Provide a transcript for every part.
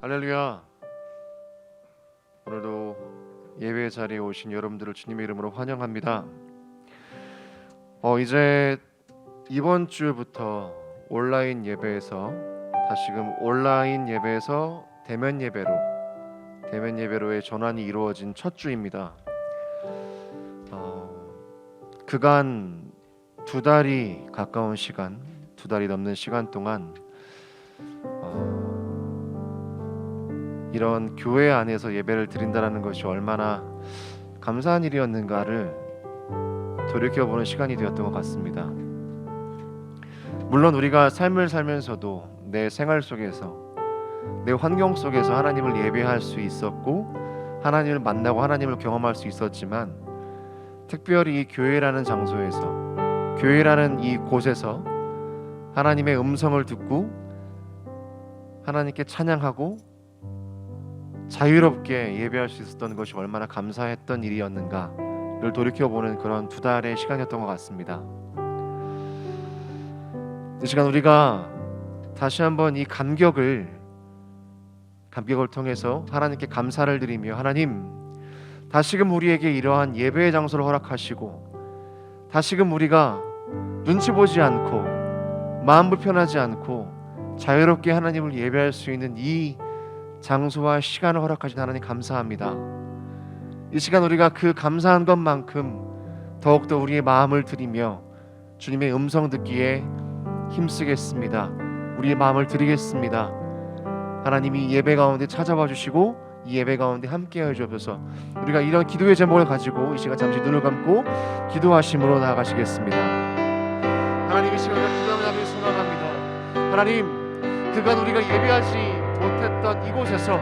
할렐루야. 오늘도 예배 자리에 오신 여러분들을 주님의 이름으로 환영합니다. 어 이제 이번 주부터 온라인 예배에서 다시금 온라인 예배에서 대면 예배로 대면 예배로의 전환이 이루어진 첫 주입니다. 어, 그간 두 달이 가까운 시간, 두 달이 넘는 시간 동안 어, 이런 교회 안에서 예배를 드린다라는 것이 얼마나 감사한 일이었는가를 돌이켜보는 시간이 되었던 것 같습니다. 물론 우리가 삶을 살면서도 내 생활 속에서 내 환경 속에서 하나님을 예배할 수 있었고 하나님을 만나고 하나님을 경험할 수 있었지만 특별히 이 교회라는 장소에서 교회라는 이 곳에서 하나님의 음성을 듣고 하나님께 찬양하고 자유롭게 예배할 수 있었던 것이 얼마나 감사했던 일이었는가를 돌이켜보는 그런 두 달의 시간이었던 것 같습니다. 이 시간 우리가 다시 한번 이 감격을 감격을 통해서 하나님께 감사를 드리며 하나님 다시금 우리에게 이러한 예배의 장소를 허락하시고 다시금 우리가 눈치 보지 않고 마음 불편하지 않고 자유롭게 하나님을 예배할 수 있는 이 장소와 시간을 허락하신 하나님 감사합니다. 이 시간 우리가 그 감사한 것만큼 더욱더 우리의 마음을 드리며 주님의 음성 듣기에 힘쓰겠습니다. 우리의 마음을 드리겠습니다. 하나님이 예배 가운데 찾아와 주시고 이 예배 가운데 함께하여 주옵소서. 우리가 이런 기도의 제목을 가지고 이 시간 잠시 눈을 감고 기도하심으로 나아가시겠습니다. 하나님 이 시간에 기도하며 나를 소망합니다. 하나님 그간 우리가 예배하지 못했던 이곳에서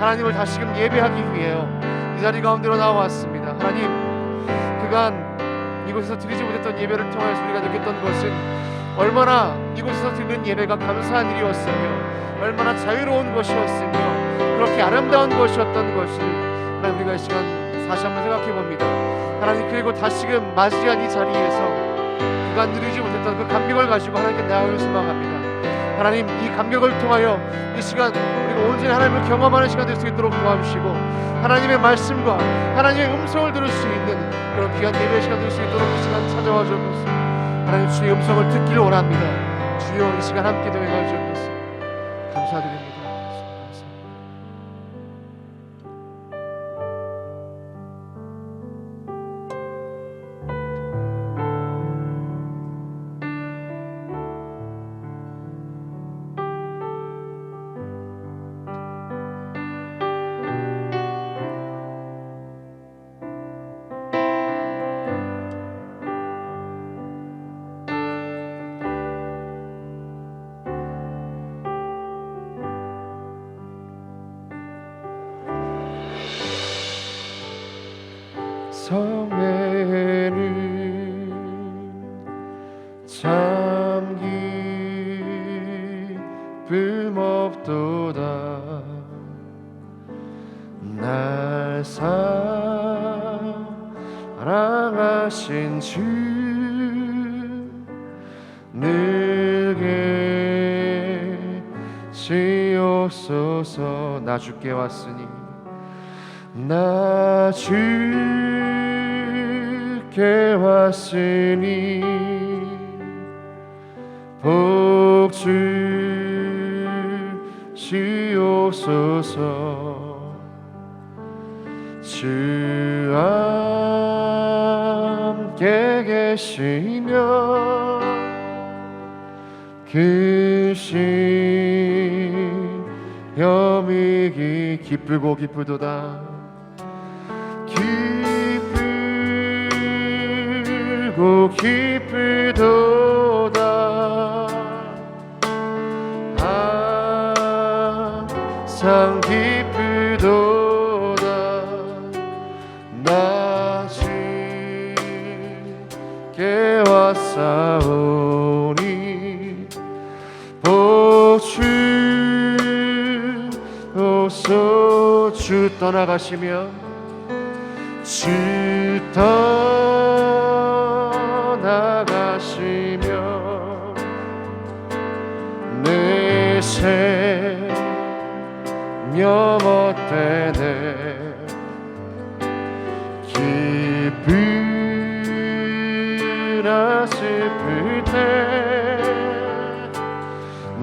하나님을 다시금 예배하기 위해요. 이 자리 가운데로 나왔습니다. 하나님 그간 이곳에서 드리지 못했던 예배를 통해서 우리가 느꼈던 것은 얼마나 이곳에서 드리는 예배가 감사한 일이었으며 얼마나 자유로운 것이었으며 그렇게 아름다운 것이었던 것을 하나님 우리가 이 시간 다시 한번 생각해 봅니다. 하나님 그리고 다시금 맞이한 이 자리에서 그간 누리지 못했던 그 감격을 가지고 하나님께 나아가길 소망합니다. 하나님 이 감격을 통하여 이 시간 우리가 온전히 하나님을 경험하는 시간 될 수 있도록 도와주시고 하나님의 말씀과 하나님의 음성을 들을 수 있는 그런 귀한 예배 시간 될 수 있도록 이 시간 찾아와 주옵소서. 하나님 주의 음성을 듣기를 원합니다. 주여 이 시간 함께 되어 주옵소서. 감사드립니다. 늘게 지옵소서. 나 주께 왔으니 나 주께 왔으니 복 주시옵소서 계시며 그신 염이기 기쁘고 기쁘도다. 기쁘고 기쁘도다. 항상 기 떠나가시며 주 떠나가시며 내 생명 어때네 기쁘나 슬플 때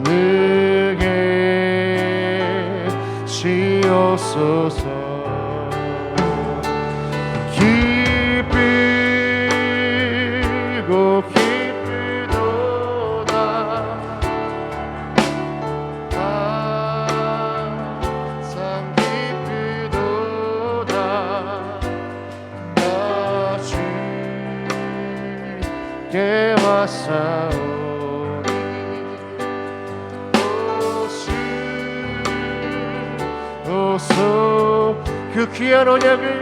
내게 지었소서. 그 귀한 언약을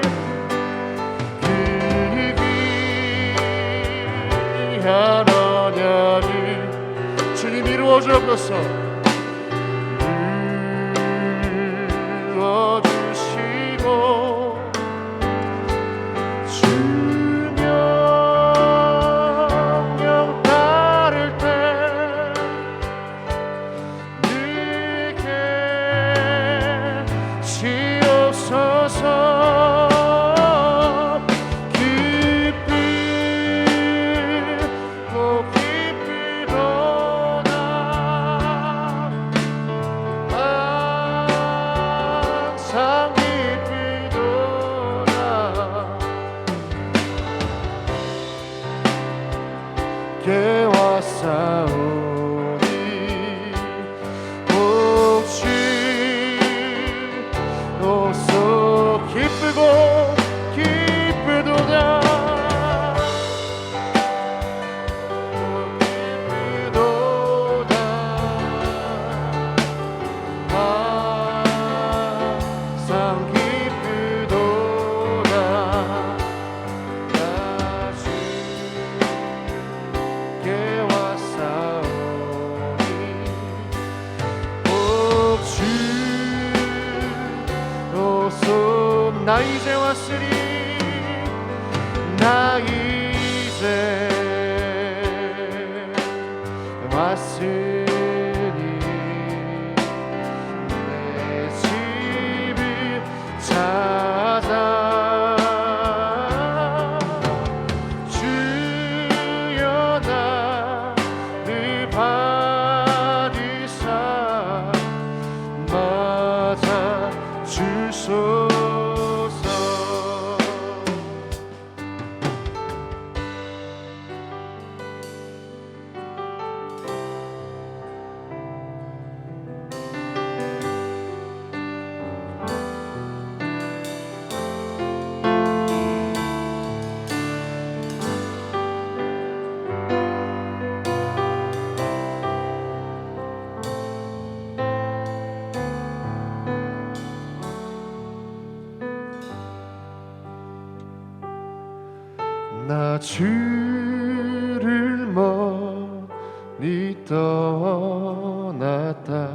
나 주를 멀리 떠났다.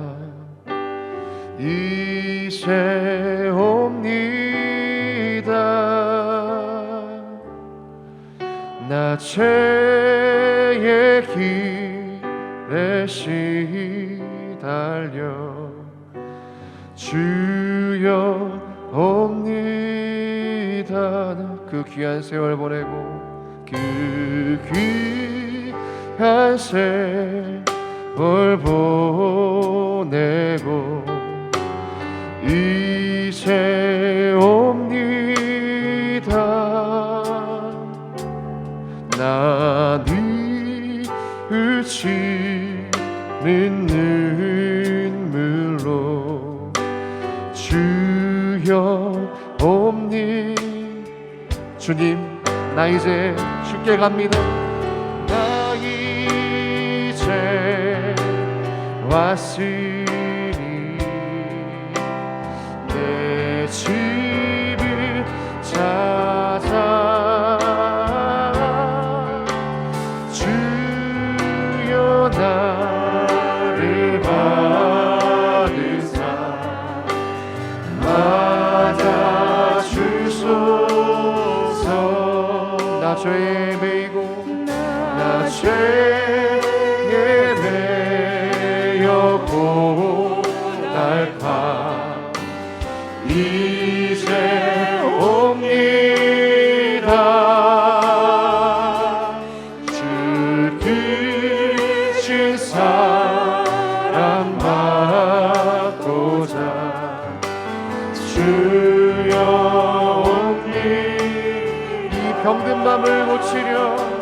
이제 옵니다. 나 죄의 길에 시달려. 주여 옵니다. 그 귀한 세월 보내고 그 귀한 세월 보내고 이제 옵니다. 나니 으치는 눈물로 주여 옵니. 주님 나 이제 죽게 갑니다. 나 이제 왔으 병든 맘을 고치려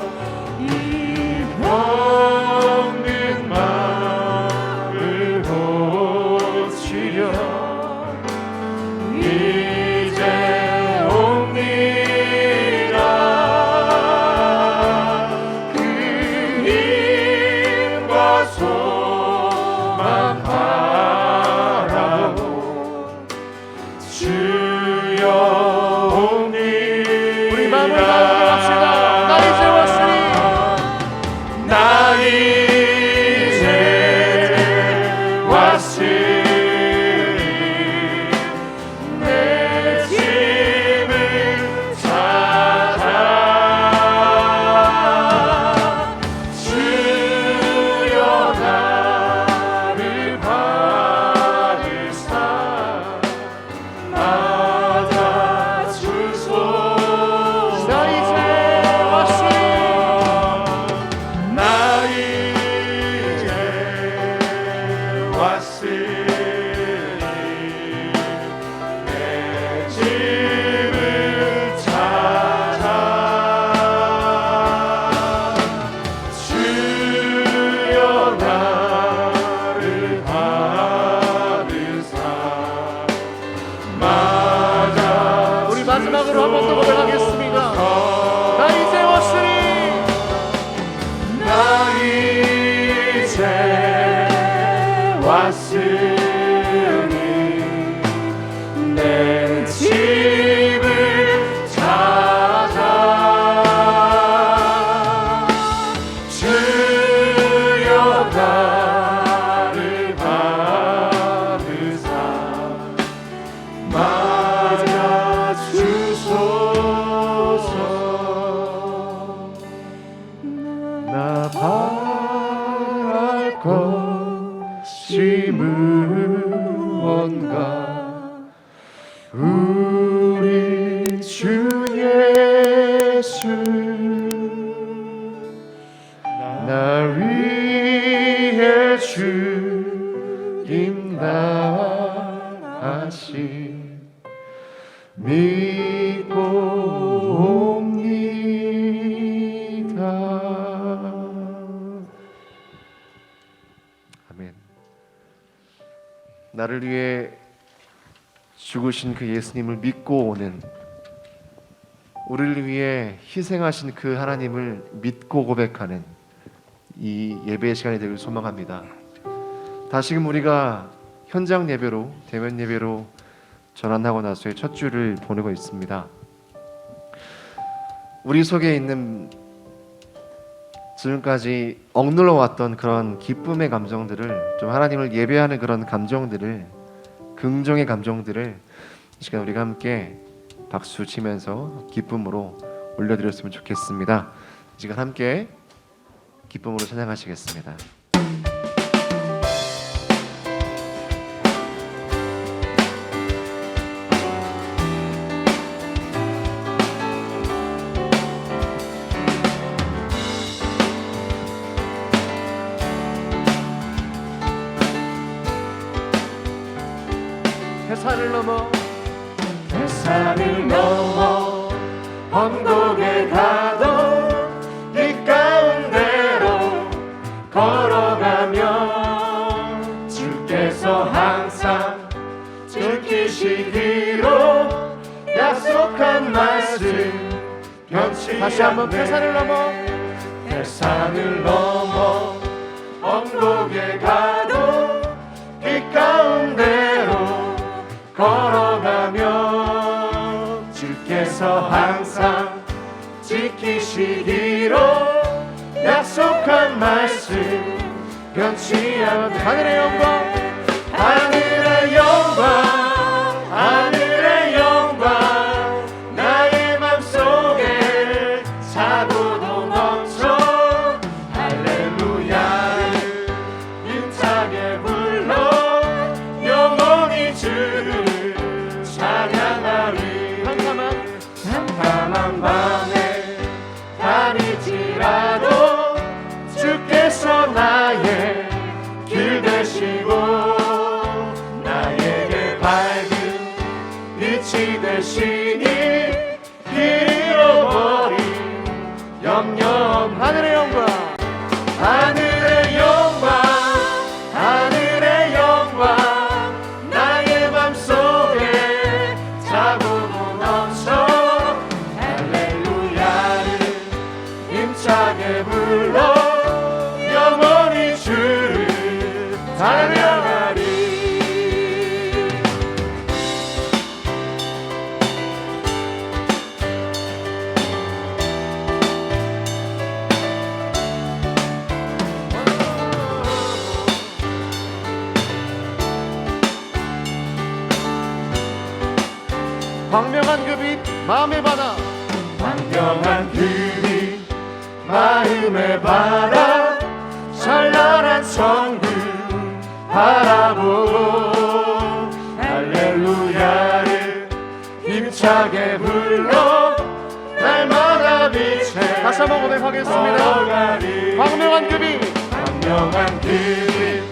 왔 나를 위해 죽으신 그 예수님을 믿고 오는 우리를 위해 희생하신 그 하나님을 믿고 고백하는 이 예배의 시간이 되길 소망합니다. 다시금 우리가 현장 예배로 대면 예배로 전환하고 나서의 첫 주를 보내고 있습니다. 우리 속에 있는 지금까지 억눌러 왔던 그런 기쁨의 감정들을 좀 하나님을 예배하는 그런 감정들을 긍정의 감정들을 이 시간 우리가 함께 박수 치면서 기쁨으로 올려드렸으면 좋겠습니다. 이 시간 함께 기쁨으로 찬양하시겠습니다. 산을 넘어. 해산을 넘어 언덕에 가도 이 가운데로 걸어가면 주께서 항상 지키시기로 약속한 말씀 변치 다시 한번 해산을 넘어 말씀. 변치 않는 하늘의 영광 찬양하리 광명한 그빛 마음의 바다 광명한 그빛 마음의 바다 힘차게 불러. 날마다 빛에 다시 한번 고백하겠습니다. 광명한 그빛 광명한 그빛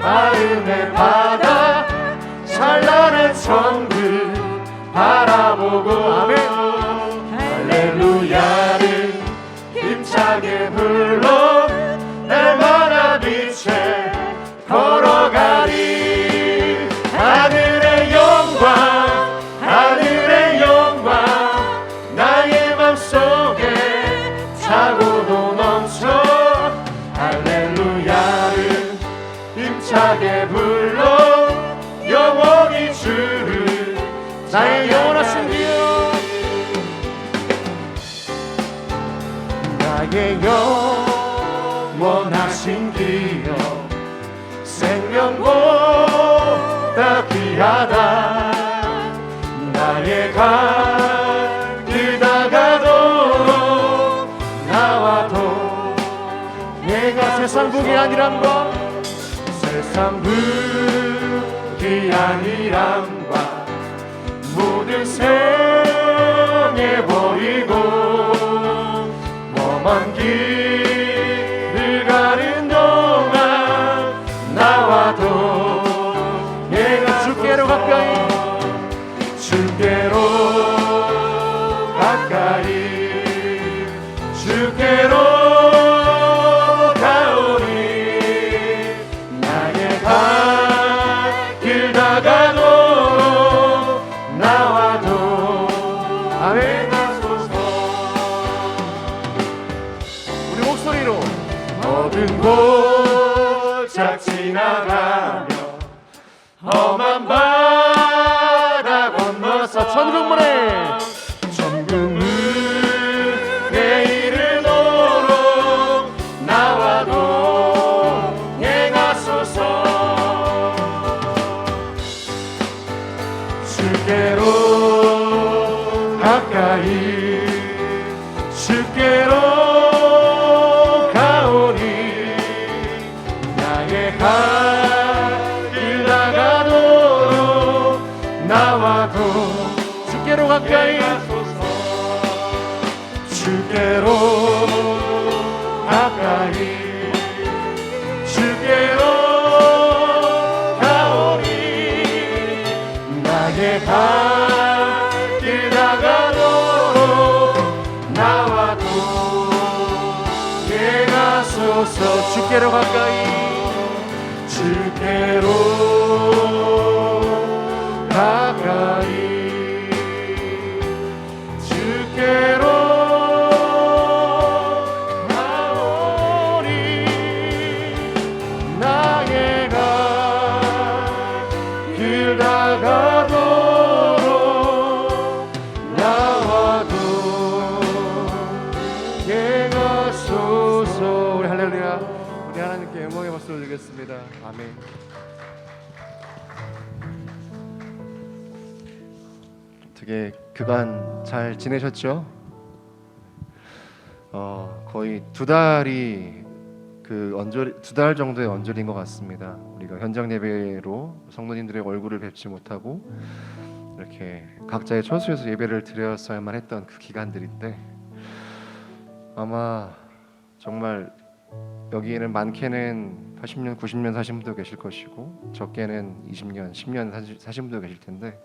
마음의 바다. 찬란한 성들 바라보고 아멘 모 가 올리겠습니다 아멘 어떻게 그간 잘 지내셨죠? 어, 거의 두 달이 그 언절 두달 정도의 언절인 것 같습니다. 우리가 현장 예배로 성도님들의 얼굴을 뵙지 못하고 이렇게 각자의 처소에서 예배를 드렸어야만 했던 그 기간들인데 아마 정말 여기에는 많게는 80년, 90년 사신 분도 계실 것이고 적게는 20년, 10년 사시- 사신 분도 계실 텐데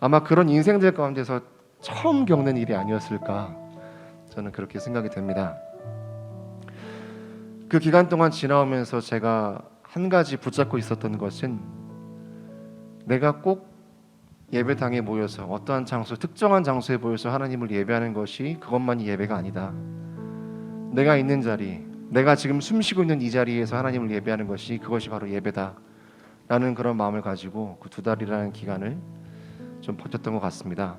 아마 그런 인생들 가운데서 처음 겪는 일이 아니었을까 저는 그렇게 생각이 됩니다. 그 기간 동안 지나오면서 제가 한 가지 붙잡고 있었던 것은 내가 꼭 예배당에 모여서 어떠한 장소, 특정한 장소에 모여서 하나님을 예배하는 것이 그것만이 예배가 아니다. 내가 있는 자리, 내가 지금 숨쉬고 있는 이 자리에서 하나님을 예배하는 것이 그것이 바로 예배다 라는 그런 마음을 가지고 그 두 달이라는 기간을 좀 버텼던 것 같습니다.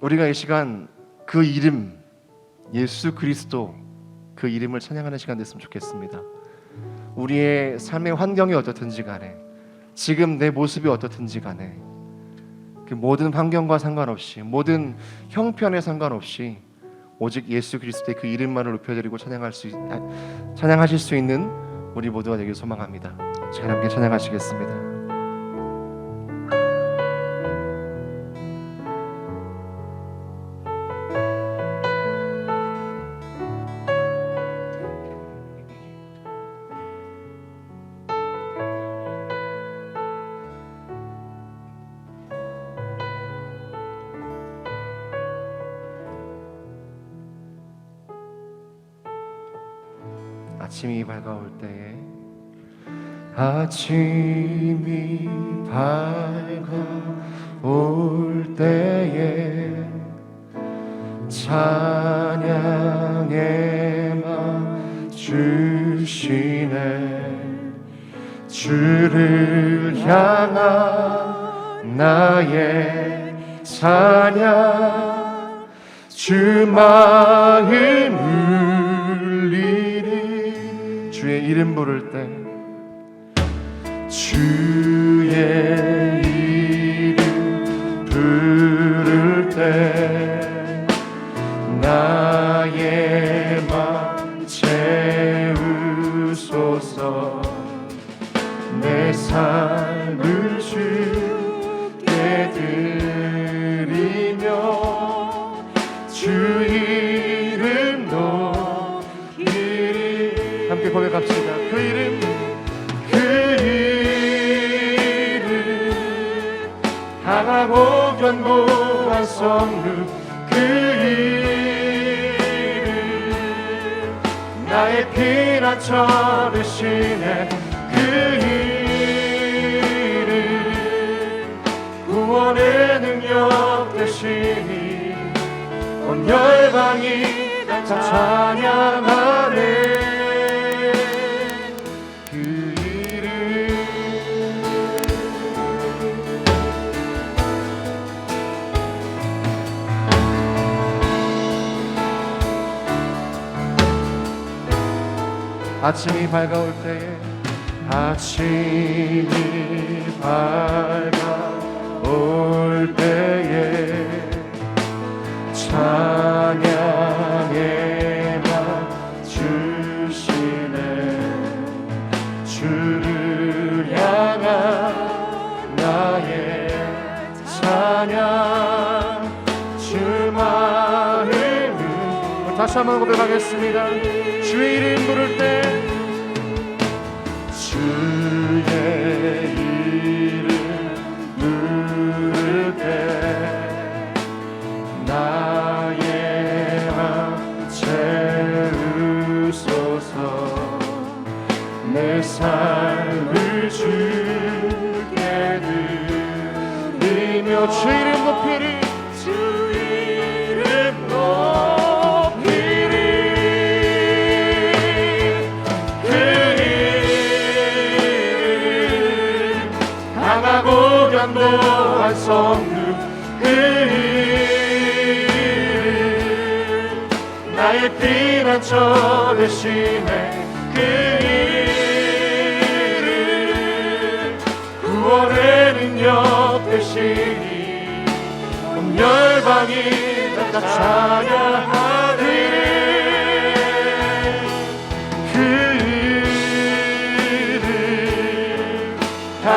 우리가 이 시간 그 이름 예수 그리스도 그 이름을 찬양하는 시간 됐으면 좋겠습니다. 우리의 삶의 환경이 어떻든지 간에 지금 내 모습이 어떻든지 간에 그 모든 환경과 상관없이 모든 형편에 상관없이 오직 예수 그리스도의 그 이름만을 높여드리고 찬양할 수 찬양하실 수 있는 우리 모두가 되길 소망합니다. 제가 함께 찬양하시겠습니다. 아침이 밝아올 때에 찬양의 맘 주시네. 주를 향한 나의 찬양 주 마음 울리리. 주의 이름 부를 때 주의 성루 그 이름 나의 피난처 되시네 그 이름 구원의 능력 되시니 온 열방이 다 찬양하네 아침이 밝아올 때에 아침이 밝아올 때에 찬양의 맘 주시네. 주를 향한 나의 찬양 주 마음을 다시 한번 고백하겠습니다 주의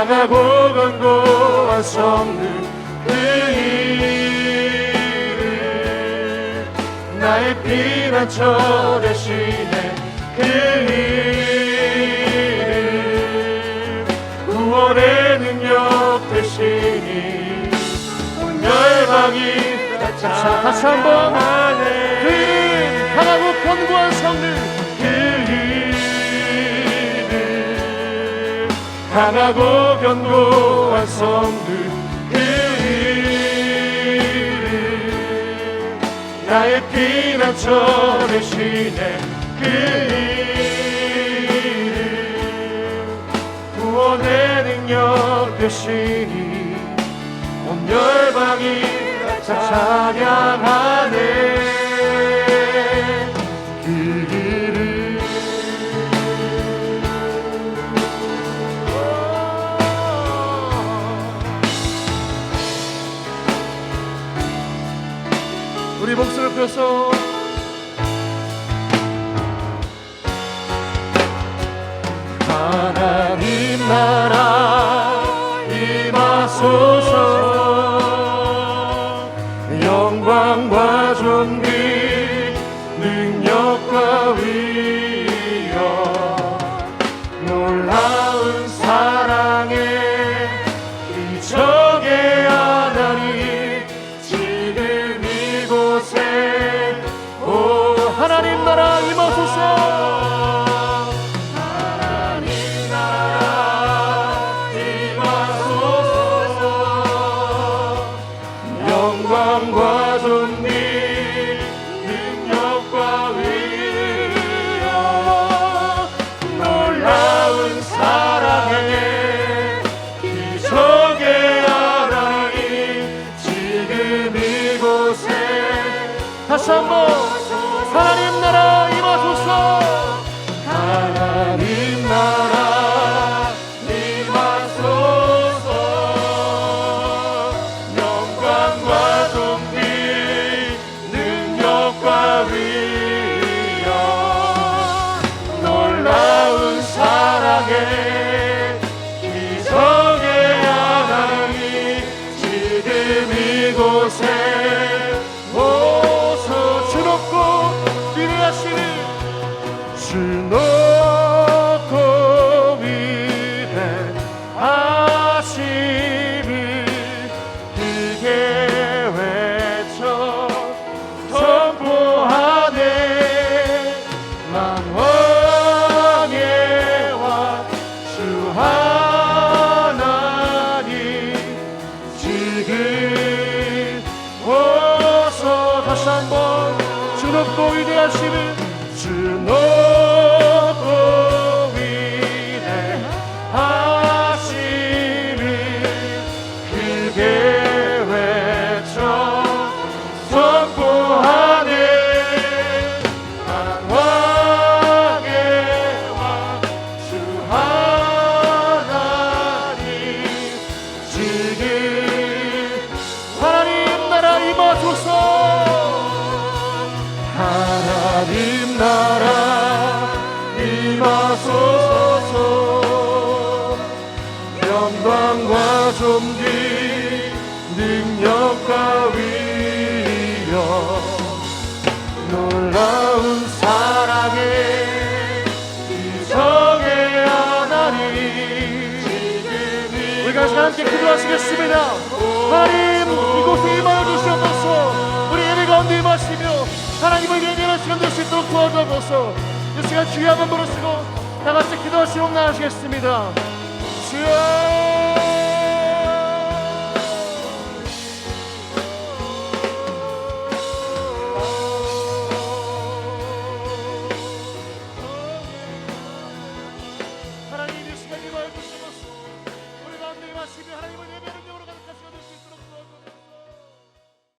강하고 견고한 성루 그 이름 나의 피난처 되시네 그 이름 구원의 능력 되시니 온 열방이 다 차- 다시 한번. 그 강하고 견고한 성루 강하고 견고한 성들 그 이름 나의 피난처 되시네 그 이름 구원의 능력 되시니 온 열방이 다 찬양하네 영광 하소서 영광과 존귀 능력과 위엄 놀라운 사랑에 이성의 하나님 우리 같이 함께 기도하시겠습니다. 하나님 이곳에 임하여 주시옵소서. 우리 예배 가운데 임하시며 하나님을 예배하는 시간 될 수 있도록 도와주옵소서. 이 시간 주여 한번 부르시고 다 같이 기도하시옵나 하시겠습니다. 주여